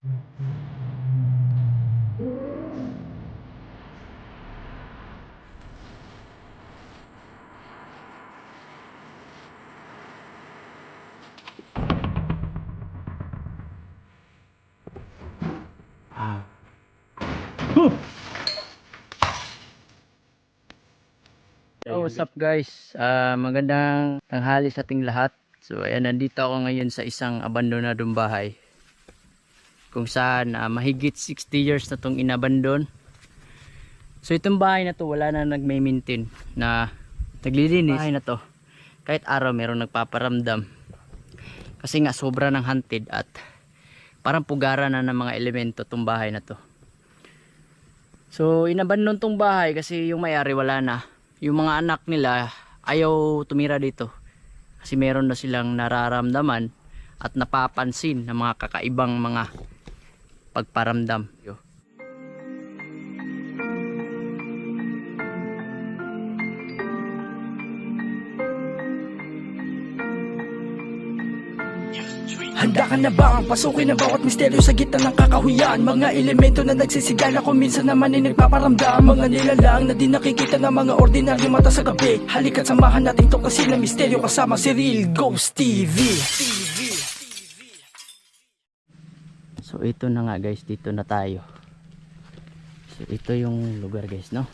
So, what's up guys? Ah, magandang tanghali sa ating lahat. So, ayan, nandito ako ngayon sa isang abandonadong bahay. Kung saan ah, mahigit 60 years na itong inabandon. So, itong bahay na to wala na nagme-maintain na naglilinis. Bahay na to. Kahit araw meron nagpaparamdam. Kasi nga sobra ng hunted at parang pugara na ng mga elemento itong bahay na to. So, inabandon tong bahay kasi yung may-ari wala na yung mga anak nila ayaw tumira dito kasi meron na silang nararamdaman at napapansin ng mga kakaibang mga pagparamdam. Handa ka na ba? Ang pasukin ang bawat misteryo sa gitna ng kakahuyan. Mga elemento na nagsisigala kung minsan naman ay nagpaparamdam. Mga nilalang na di nakikita ng mga ordinaryo mata sa gabi. Halika't samahan natin to kasi na misteryo kasama si Real Ghost TV ito na nga guys dito na tayo. So ito yung lugar guys no?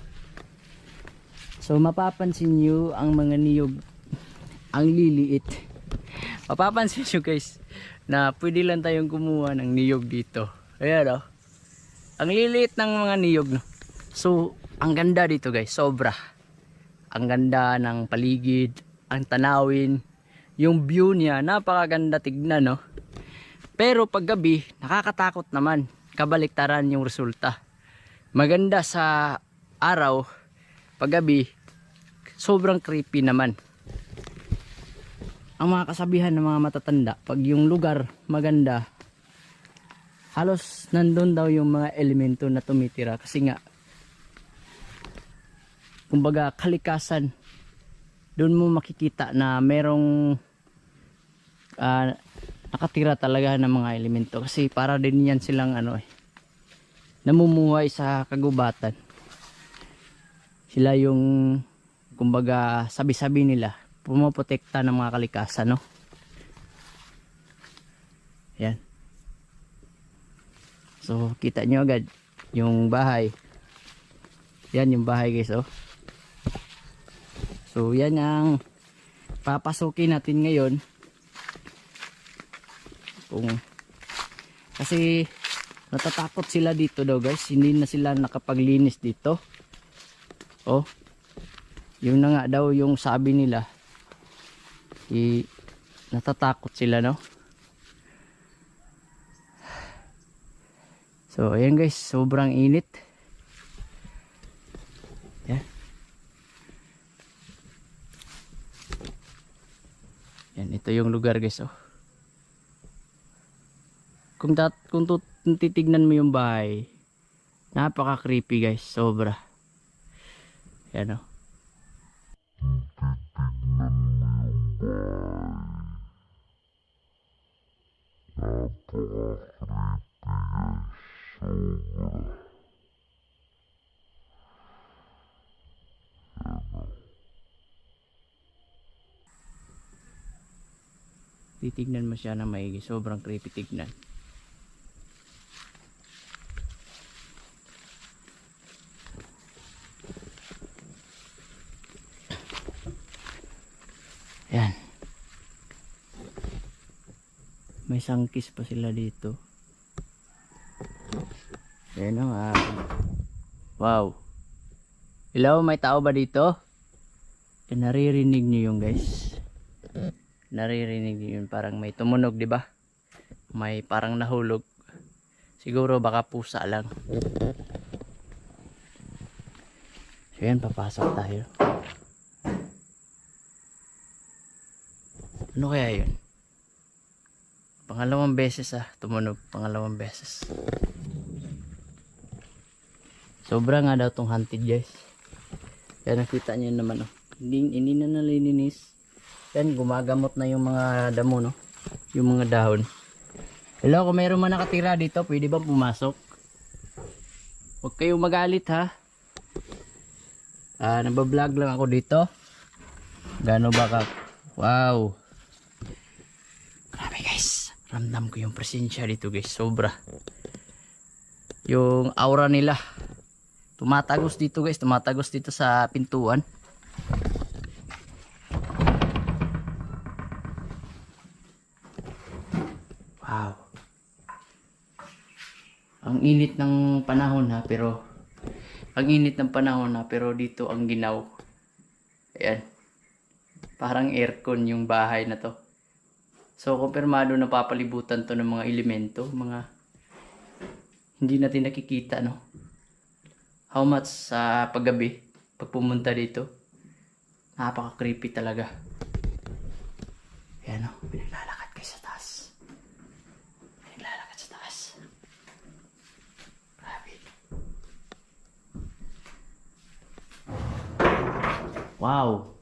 So mapapansin nyo ang mga niyog ang liliit. Mapapansin nyo guys na pwede lang tayong kumuha ng niyog dito. Ayan oh. Ang liliit ng mga niyog no? So ang ganda dito guys sobra. Ang ganda ng paligid ang tanawin. Yung view niya napakaganda tignan no pero pag gabi nakakatakot naman. Kabaliktaran yung resulta. Maganda sa araw pag gabi sobrang creepy naman. Ang mga kasabihan ng mga matatanda pag yung lugar maganda halos nandun daw yung mga elemento na tumitira. Kasi nga kumbaga kalikasan doon mo makikita na merong ah, nakatira talaga ng mga elemento kasi para din yan silang ano eh namumuhay sa kagubatan. Sila yung kumbaga sabi-sabi nila pumoprotekta ng mga kalikasan no? Yan. So kita nyo agad yung bahay. Yan yung bahay guys oh. So yan ang papasukin natin ngayon kung kasi natatakot sila dito daw guys. Hindi na sila nakapaglinis dito. Oh. Yun na nga daw yung sabi nila. I natatakot sila no? So ayan guys. Sobrang init. Yan yan ito yung lugar guys oh kung, tat, kung, tut, titignan mo yung bahay napaka creepy guys. Sobra. Yan o titignan mo siya na maigi sobrang creepy tignan Yan. May sangkis pa sila dito. Yan o ah. Wow. Hello, may tao ba dito? Eh, naririnig niyo yung guys. Naririnig niyo yun. Parang may tumunog, di ba? May parang nahulog. Siguro baka pusa lang. So yan, papasok tayo. Ano kaya yun? Pangalawang beses ah, tumunog. Pangalawang beses. Sobra nga daw tong hunted guys. Kaya nakita niyo naman oh. Hindi, hindi na nalilinis. Yan, gumagamot na yung mga damo no. Yung mga dahon. Hello, kung mayroon man nakatira dito, pwede ba pumasok? Huwag kayong magalit ha. Ah, nabablog lang ako dito. Gano ba ka? Wow. Ramdam ko yung presensya dito guys. Sobra. Yung aura nila. Tumatagos dito guys. Tumatagos dito sa pintuan. Wow. Ang init ng panahon ha, pero ang init ng panahon ha, pero dito ang ginaw. Ayan. Parang aircon yung bahay na to. So, kumpirmado na papalibutan to ng mga elemento, mga hindi natin nakikita, no? How much sa paggabi, pag pumunta dito, napaka-creepy talaga. Ayan, no? Pinaglalakad kayo sa taas. Pinaglalakad sa taas. Grabe. Wow.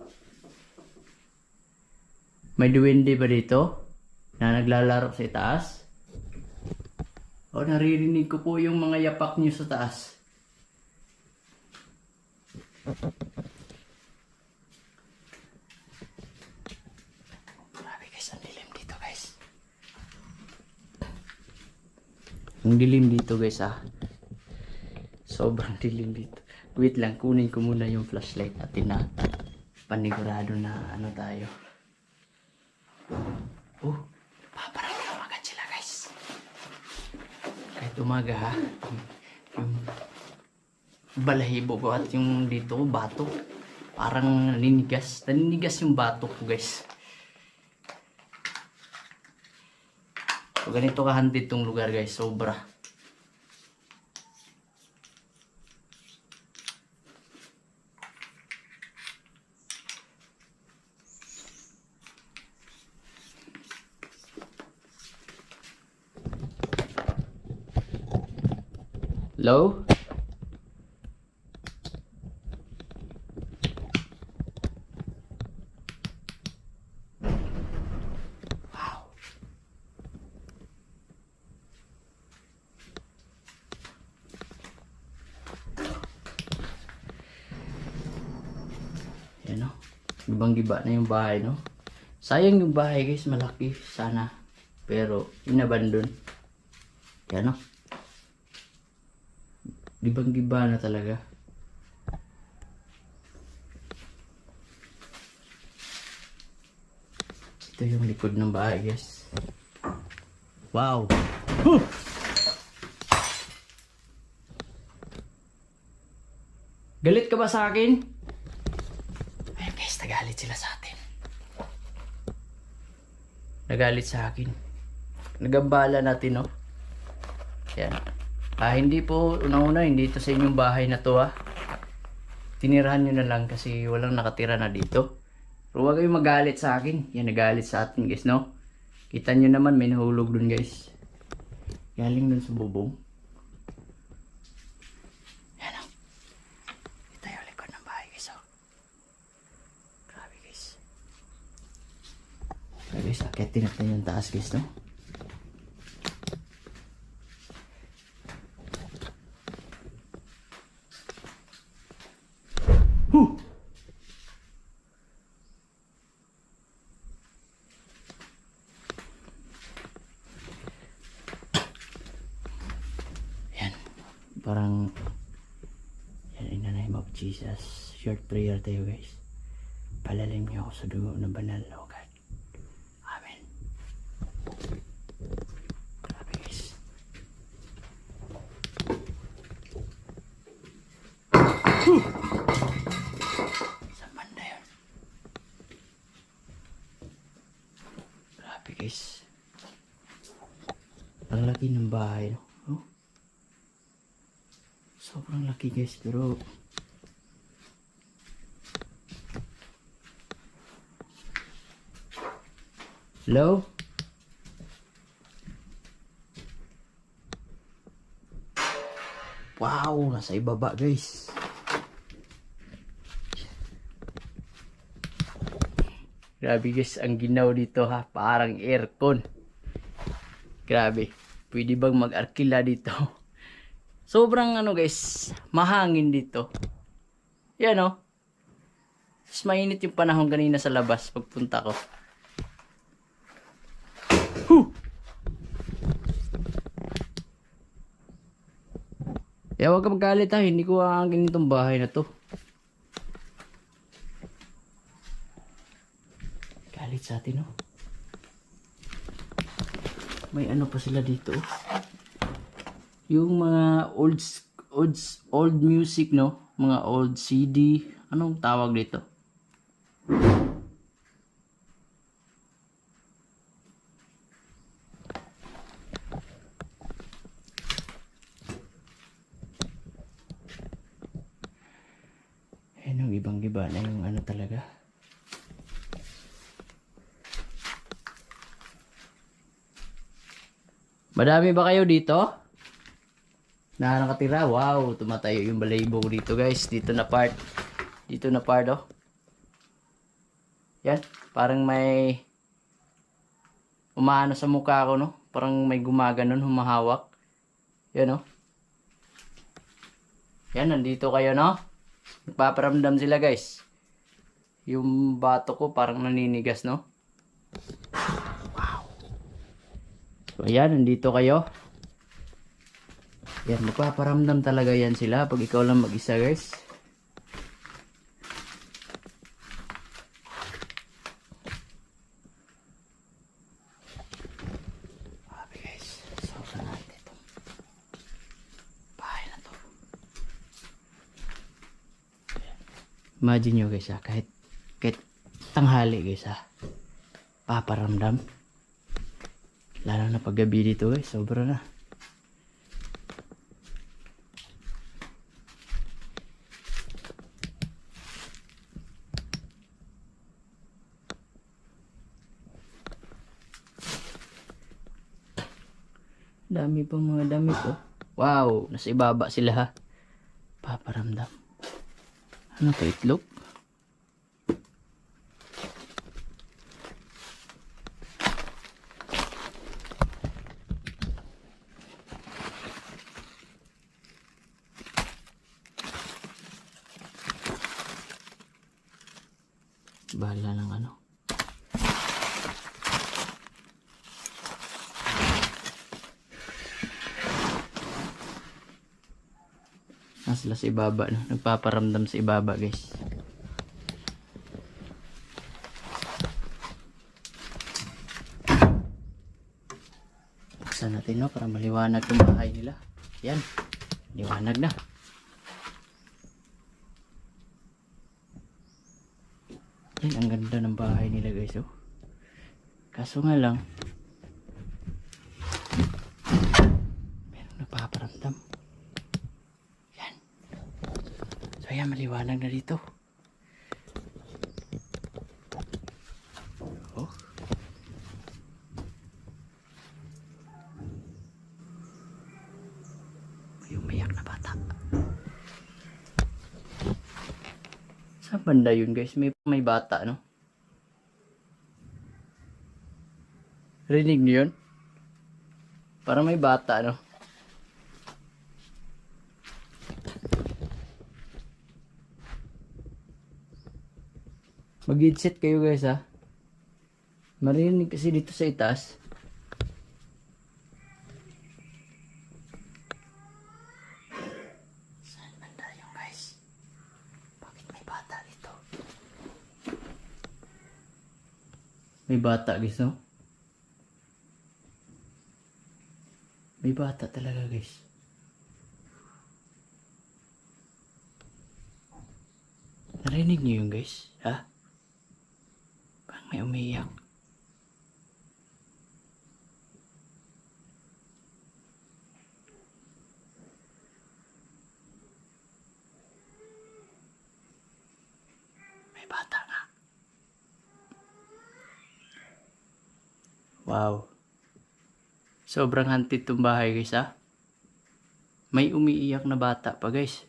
May duwende ba dito? Na naglalaro sa taas? O naririnig ko po yung mga yapak niyo sa taas. Grabe guys, ang dilim dito guys. Ang dilim dito guys ah. Sobrang dilim dito. Wait lang, kunin ko muna yung flashlight natin na panigurado na ano tayo. Oh, paparami na agad sila guys. Kahit umaga ha. Yung balahibo ko at yung dito, bato. Parang naninigas. Naninigas yung bato ko guys. So, ganito kahantid tong lugar guys. Sobra. Hello? Wow. Yan o. Na yung bahay, no? Sayang yung bahay, guys. Malaki. Sana. Pero, inabandon. Yan o. Gibang-giba na talaga. Ito yung likod ng bahay, guys. Wow! Huh! Galit ka ba sa akin? Ayun guys, nagalit sila sa atin. Nagalit sa akin. Nagambala natin, no? Yan. Ah, hindi po, unang-una, hindi ito sa inyong bahay na to, ah. Tinirahan nyo na lang kasi walang nakatira na dito. Pero huwag kayong magalit sa akin. Yan, nagalit sa atin, guys, no? Kita nyo naman, may nahulog dun, guys. Galing dun sa bubong. Yan, oh. Ito yung likod ng bahay, guys, oh. Grabe, guys. Grabe, guys, akitin natin yung taas, guys, no? Huh! Yan. Parang in the name of Jesus. Short prayer tayo guys. Palalim niyo ako sa dugo ng banal na ugat. Amen. Grabe guys. Sa banda yun. Guys. Ang laki ng bahay. No? Sobrang laki guys pero Hello? Wow, nasa ibaba guys. Grabe guys, ang ginaw dito ha, parang aircon. Grabe. Pwede bang mag-arkila dito? Sobrang ano guys, mahangin dito. Yan oh. Mas mainit yung panahon kanina sa labas pagpunta ko. Huh! Kaya huwag ka magalit ha, hindi ko aangkin itong bahay na to. Galit sa atin oh. May ano pa sila dito oh. Yung mga old, old, old music no, mga old CD, anong tawag dito? Ayun yung ibang iba na yung ano talaga. Madami ba kayo dito? Na nakatira? Wow, tumatayo yung balaybo dito guys. Dito na part. Dito na part oh. Yan, parang may umaano sa mukha ko no. Parang may gumaganon, humahawak. Yan oh. Yan, nandito kayo no. Nagpaparamdam sila guys. Yung bato ko parang naninigas no. So ayan, nandito kayo. Yan, magpaparamdam talaga yan sila pag ikaw lang mag-isa guys. Imagine nyo guys ha, kahit, kahit tanghali guys ha, paparamdam. Lalo na pag gabi dito guys, sobra na. Dami pang mga damit oh. Wow, nasa ibaba sila ha. Paparamdam. Ano to, itlog? Bahala ng ano. Ah, sila sa ibaba, no? Nagpaparamdam sa ibaba, guys. Buksan natin, no? Para maliwanag yung bahay nila. Yan. Liwanag na. Yan, ang ganda ng bahay nila, guys, oh. Kaso nga lang, meron napaparamdam. Yan. So maliwanag na dito. Oh. May umiyak na bata. Saan banda yun guys? May, may bata, no? Rinig niyo yun? Parang may bata, no? Mag-headset kayo guys ha. Marinig kasi dito sa itaas. Saan banda yung guys? Bakit may bata dito? May bata guys no? May bata talaga guys. Narinig niyo yun guys? Ha? May umiiyak. May bata nga. Wow. Sobrang hantid tong bahay guys ha. May umiiyak na bata pa guys.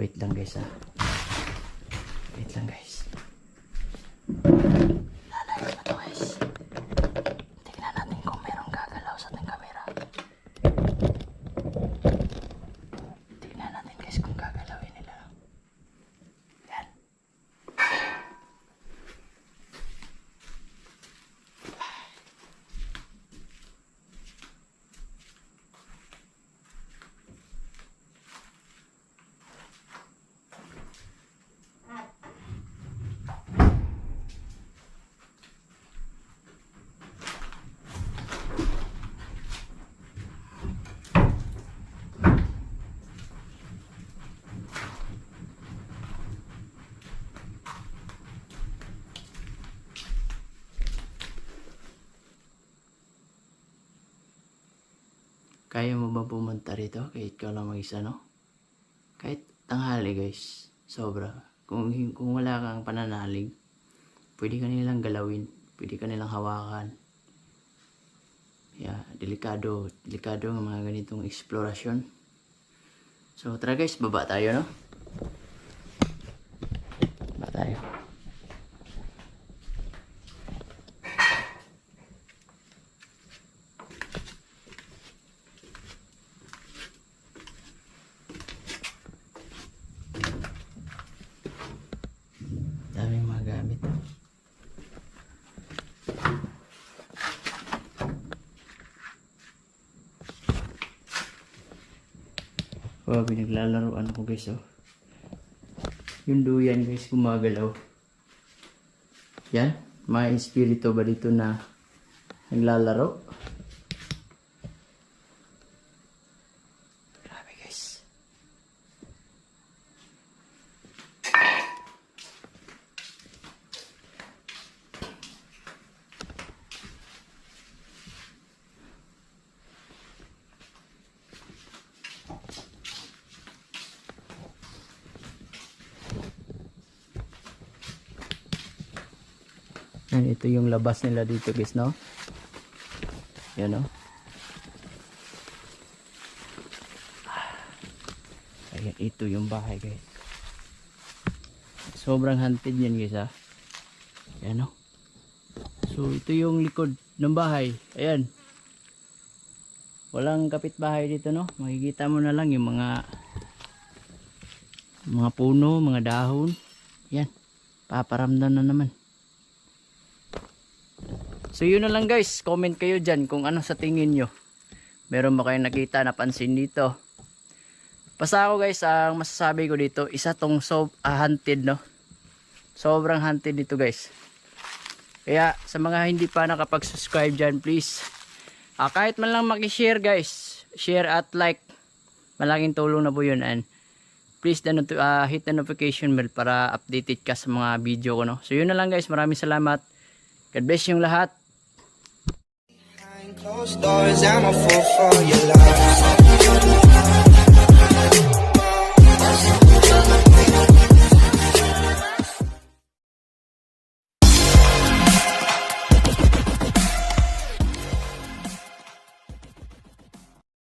Wait lang guys ha. Wait lang guys. Lalagay pa to guys. Tingnan natin kung merong gagalaw sa ating camera. Tingnan natin guys kung gagalawin nila. Yan. Kaya mo ba pumunta rito kahit ka lang mag-isa, no? Kahit tanghali, guys. Sobra. Kung, kung wala kang pananalig, pwede ka nilang galawin. Pwede ka nilang hawakan. Yeah, delikado. Delikado ng mga ganitong eksplorasyon. So, tara guys, baba tayo, no? Baba tayo. Wow, pinaglalaroan ko guys oh. Yung duyan guys gumagalaw. Yan, may espiritu ba dito na naglalaro? Yan, ito yung labas nila dito guys, no? Yan, no? Ayan, ito yung bahay guys. Sobrang hunted yan guys, ha? Yan, no? So, ito yung likod ng bahay. Ayan. Walang kapitbahay dito, no? Makikita mo na lang yung mga mga puno, mga dahon. Yan. Paparamdam na naman. So yun na lang guys, comment kayo dyan kung ano sa tingin nyo. Meron ba kayong nakita, napansin dito? Basta ako guys, ang masasabi ko dito, isa tong so, ah, hunted no. Sobrang hunted dito guys. Kaya sa mga hindi pa nakapag-subscribe dyan, please. ah, kahit man lang makishare guys, share at like. Malaking tulong na po yun and please the ah, hit the notification bell para updated ka sa mga video ko no. So yun na lang guys, maraming salamat. God bless yung lahat. Closed doors, I'm a fool for your love.